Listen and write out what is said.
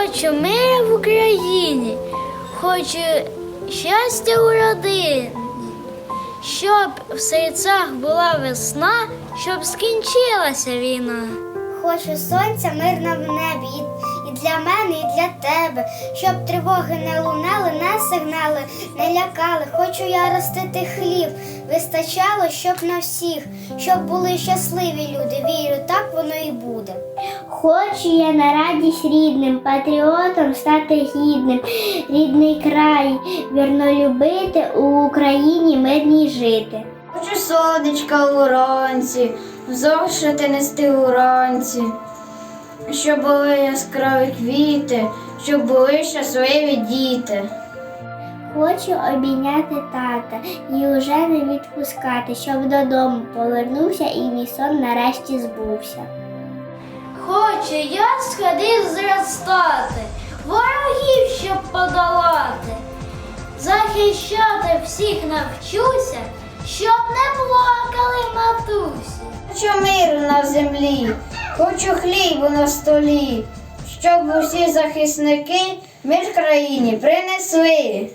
Хочу миру в Україні, хочу щастя у родині, щоб в серцях була весна, щоб скінчилася війна. Хочу сонця мирно в небі, і для мене, і для тебе, щоб тривоги не лунали, не сигнали, не лякали. Хочу я ростити хліб, вистачало, щоб на всіх, щоб були щасливі люди. Вірю, так воно і буде. Хочу я на радість рідним, патріотом стати гідним, рідний край, вірно любити, у Україні мирній жити. Хочу сонечка уранці, зошити нести уранці, щоб були яскраві квіти, щоб були щасливі діти. Хочу обійняти тата і уже не відпускати, щоб додому повернувся і мій сон нарешті збувся. Хочу я сходив зростати, ворогів щоб подолати, захищати всіх навчуся, щоб не плакали матусі. Хочу миру на землі, хочу хлібу на столі, щоб усі захисники мир країні принесли.